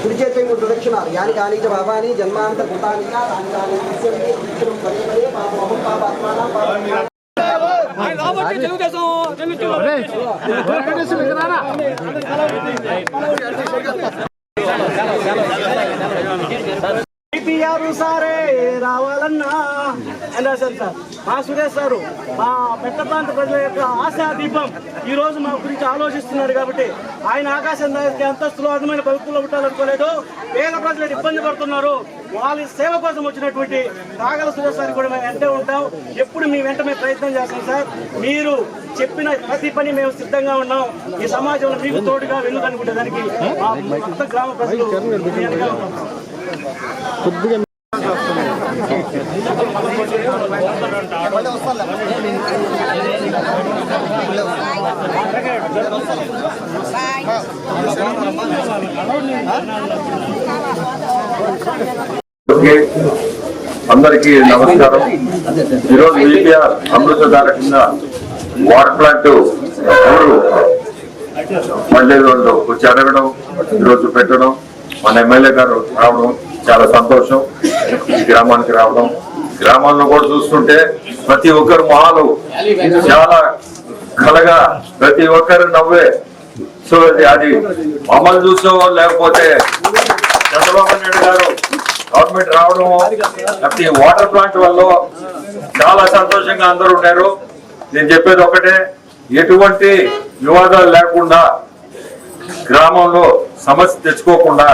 కుడి చేతి వైపు ప్రదక్షిణాలు యాని కాని చ భావాని జన్మాంత భూతాని చ తాని తాని పశ్యంతి ఇత్రం పదే పదే పాపమహం పాపాత్మానం పాపం ఎన్టీఆర్ సారే రావాలన్నా. అలా సార్ సార్ మా సురేష్ సారు మా పెద్ద ప్రాంత ప్రజల యొక్క ఆశా దీపం ఈ రోజు మా గురించి ఆలోచిస్తున్నారు కాబట్టి ఆయన ఆకాశం దానికి అంతస్తులో అందమైన ప్రభుత్వంలో ఉండాలనుకోలేదు పేద ప్రజలు ఇబ్బంది పడుతున్నారు. వాళ్ళ సేవ కోసం వచ్చినటువంటి రాగల సురేష్ సార్ కూడా మేము వెంటే ఉంటాం. ఎప్పుడు మీ వెంట మేము ప్రయత్నం చేస్తాం సార్. మీరు చెప్పిన ప్రతి పని మేము సిద్ధంగా ఉన్నాం. ఈ సమాజంలో మీకు తోడుగా వెళ్ళదనుకుంటే దానికి మొత్తం గ్రామ ప్రజలు కొద్దిగా వెనకాల అందరికీ నమస్కారం. ఈరోజు విపిఆర్ అమృతధార కింద వాటర్ ప్లాంట్ ఊరు మళ్ళీ రోజు వచ్చి అడగడం ఈరోజు పెట్టడం మన ఎమ్మెల్యే గారు రావడం చాలా సంతోషం. ఈ గ్రామానికి రావడం. గ్రామాల్లో కూడా చూస్తుంటే ప్రతి ఒక్కరు మొహాలు చాలా కలగా ప్రతి ఒక్కరు నవ్వే. సో అది- మమ్మల్ని చూసో లేకపోతే చంద్రబాబు నాయుడు గారు గవర్నమెంట్ రావడం లేకపోతే వాటర్ ప్లాంట్ వల్ల చాలా సంతోషంగా అందరూ ఉన్నారు. నేను చెప్పేది ఒకటే ఎటువంటి వివాదాలు లేకుండా గ్రామంలో సమస్య తెచ్చుకోకుండా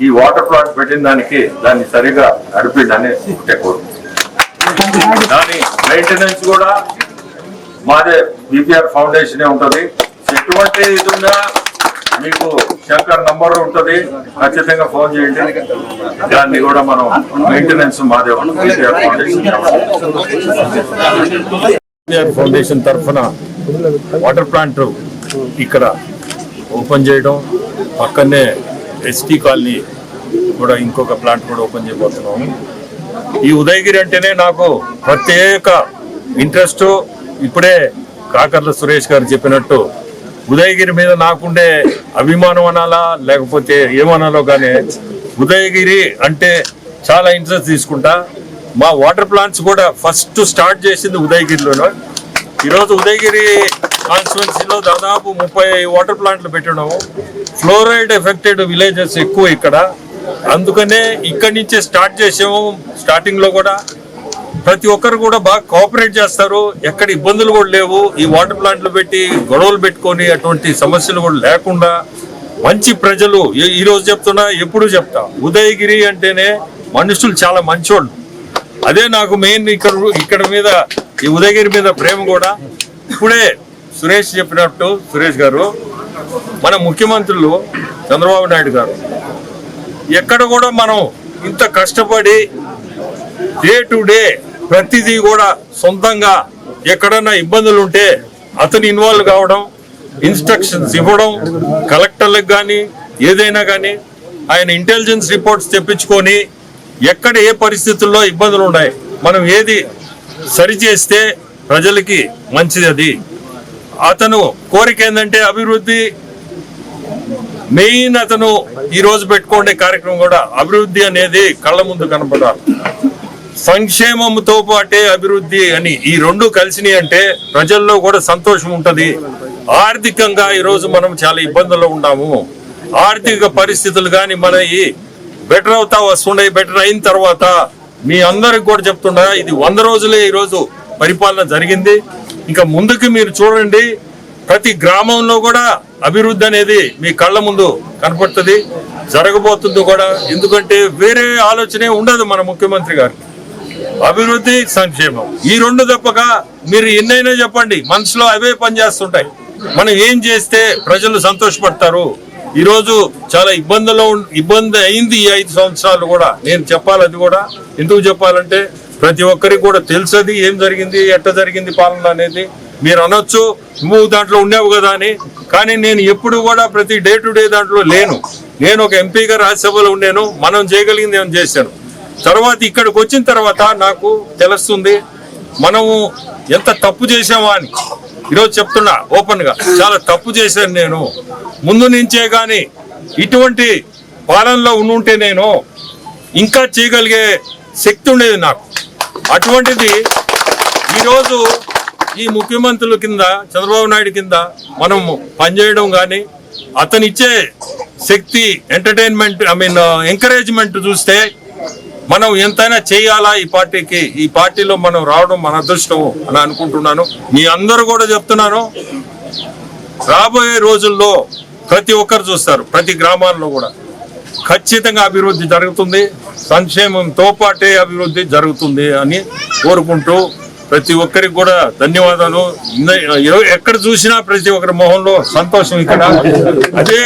ఈ వాటర్ ప్లాంట్ పెట్టిన దానికి దాన్ని సరిగా నడిపిందని ఒకటే దాని మెయింటెనెన్స్ కూడా మాదే బీపీఆర్ ఫౌండేషన్ ఉంటది. ఎటువంటి ఇది ఉన్నా మీకు శంకర్ నంబర్ ఉంటది. ఖచ్చితంగా ఫోన్ చేయండి. దాన్ని కూడా మనం మెయింటెనెన్స్ మాదే బీపీఆర్ ఫౌండేషన్ బీపీఆర్ ఫౌండేషన్ తరఫున వాటర్ ప్లాంట్ ఇక్కడ ఓపెన్ చేయడం పక్కనే ఎస్టీ కాలనీ కూడా ఇంకొక ప్లాంట్ కూడా ఓపెన్ చేయబోతున్నాము. ఈ ఉదయగిరి అంటేనే నాకు ప్రత్యేక ఇంట్రెస్ట్. ఇప్పుడే కాకర్ల సురేష్ గారు చెప్పినట్టు ఉదయగిరి మీద నాకుండే అభిమానం అనాలా లేకపోతే ఏమనాలో కానీ ఉదయగిరి అంటే చాలా ఇంట్రెస్ట్ తీసుకుంటా. మా వాటర్ ప్లాంట్స్ కూడా ఫస్ట్ స్టార్ట్ చేసింది ఉదయగిరిలోనే. ఈరోజు ఉదయగిరి కాన్స్టిట్యున్సీలో దాదాపు ముప్పై వాటర్ ప్లాంట్లు పెట్టినాము. ఫ్లోరైడ్ ఎఫెక్టెడ్ విలేజెస్ ఎక్కువ ఇక్కడ. అందుకనే ఇక్కడి నుంచే స్టార్ట్ చేసాము. స్టార్టింగ్లో కూడా ప్రతి ఒక్కరు కూడా బాగా కోఆపరేట్ చేస్తారు. ఎక్కడ ఇబ్బందులు కూడా లేవు. ఈ వాటర్ ప్లాంట్లు పెట్టి గొడవలు పెట్టుకొని అటువంటి సమస్యలు కూడా లేకుండా మంచి ప్రజలు ఈ రోజు చెప్తున్నా ఎప్పుడు చెప్తా ఉదయగిరి అంటేనే మనుషులు చాలా మంచోళ్ళు. అదే నాకు మెయిన్ ఇక్కడ ఇక్కడ మీద ఈ ఉదయగిరి మీద ప్రేమ కూడా. ఇప్పుడే సురేష్ చెప్పినట్టు సురేష్ గారు మన ముఖ్యమంత్రులు చంద్రబాబు నాయుడు గారు. ఎక్కడ కూడా మనం ఇంత కష్టపడి డే టు డే ప్రతిదీ కూడా సొంతంగా ఎక్కడన్నా ఇబ్బందులు ఉంటే అతను ఇన్వాల్వ్ కావడం ఇన్స్ట్రక్షన్స్ ఇవ్వడం కలెక్టర్లకు కానీ ఏదైనా కానీ ఆయన ఇంటెలిజెన్స్ రిపోర్ట్స్ తెప్పించుకొని ఎక్కడ ఏ పరిస్థితుల్లో ఇబ్బందులు ఉన్నాయి మనం ఏది సరిచేస్తే ప్రజలకి మంచిది అది. అతను కోరిక ఏంటంటే అభివృద్ధి. మెయిన్ అతను ఈ రోజు పెట్టుకునే కార్యక్రమం కూడా అభివృద్ధి అనేది కళ్ళ ముందు కనపడాలి. సంక్షేమంతో పాటే అభివృద్ధి అని ఈ రెండు కలిసినాయి అంటే ప్రజల్లో కూడా సంతోషం ఉంటుంది. ఆర్థికంగా ఈరోజు మనం చాలా ఇబ్బందుల్లో ఉన్నాము. ఆర్థిక పరిస్థితులు కానీ మన బెటర్ అవుతా వస్తుండే బెటర్ అయిన తర్వాత మీ అందరికి కూడా చెప్తున్నా ఇది వంద రోజులే ఈరోజు పరిపాలన జరిగింది. ఇంకా ముందుకు మీరు చూడండి ప్రతి గ్రామంలో కూడా అభివృద్ధి అనేది మీ కళ్ళ ముందు కనపడుతుంది జరగబోతుంది కూడా. ఎందుకంటే వేరే ఆలోచనే ఉండదు మన ముఖ్యమంత్రి గారికి అభివృద్ధి సంక్షేమం. ఈ రెండు తప్పక మీరు ఎన్నైనా చెప్పండి మనసులో అవే పనిచేస్తుంటాయి. మనం ఏం చేస్తే ప్రజలు సంతోషపడతారు? ఈరోజు చాలా ఇబ్బందులో ఇబ్బంది అయింది ఈ ఐదు సంవత్సరాలు కూడా. నేను చెప్పాలి అది కూడా ఎందుకు చెప్పాలంటే ప్రతి ఒక్కరికి కూడా తెలుసది ఏం జరిగింది ఎట్ట జరిగింది పాలన అనేది. మీరు అనొచ్చు నువ్వు దాంట్లో ఉండేవు కదా అని. కానీ నేను ఎప్పుడు కూడా ప్రతి డే టు డే దాంట్లో లేను. నేను ఒక ఎంపీగా రాజ్యసభలో ఉండేను మనం చేయగలిగింది ఏమైనా చేశాను. తర్వాత ఇక్కడికి వచ్చిన తర్వాత నాకు తెలుస్తుంది మనము ఎంత తప్పు చేసామా అని. ఈరోజు చెప్తున్నా ఓపెన్గా చాలా తప్పు చేశాను నేను. ముందు నుంచే కానీ ఇటువంటి పాలనలో ఉండుంటే నేను ఇంకా చేయగలిగే శక్తి ఉండేది నాకు. అటువంటిది ఈరోజు ఈ ముఖ్యమంత్రుల కింద చంద్రబాబు నాయుడు కింద మనం పనిచేయడం కానీ అతనిచ్చే శక్తి ఎంటర్టైన్మెంట్ ఐ మీన్ ఎంకరేజ్మెంట్ చూస్తే మనం ఎంతైనా చేయాలా ఈ పార్టీకి? ఈ పార్టీలో మనం రావడం మన అదృష్టం అని అనుకుంటున్నాను. మీ అందరూ కూడా చెప్తున్నాను రాబోయే రోజుల్లో ప్రతి ఒక్కరు చూస్తారు ప్రతి గ్రామాల్లో కూడా. ఖచ్చితంగా అభివృద్ధి జరుగుతుంది. సంక్షేమంతో పాటే అభివృద్ధి జరుగుతుంది అని కోరుకుంటూ ప్రతి ఒక్కరికి కూడా ధన్యవాదాలు. ఎక్కడ చూసినా ప్రతి ఒక్కరి మొహంలో సంతోషం ఇక్కడ. అదే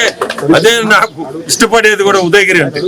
అదే నాకు ఇష్టపడేది కూడా ఉదయగిరి అంటే.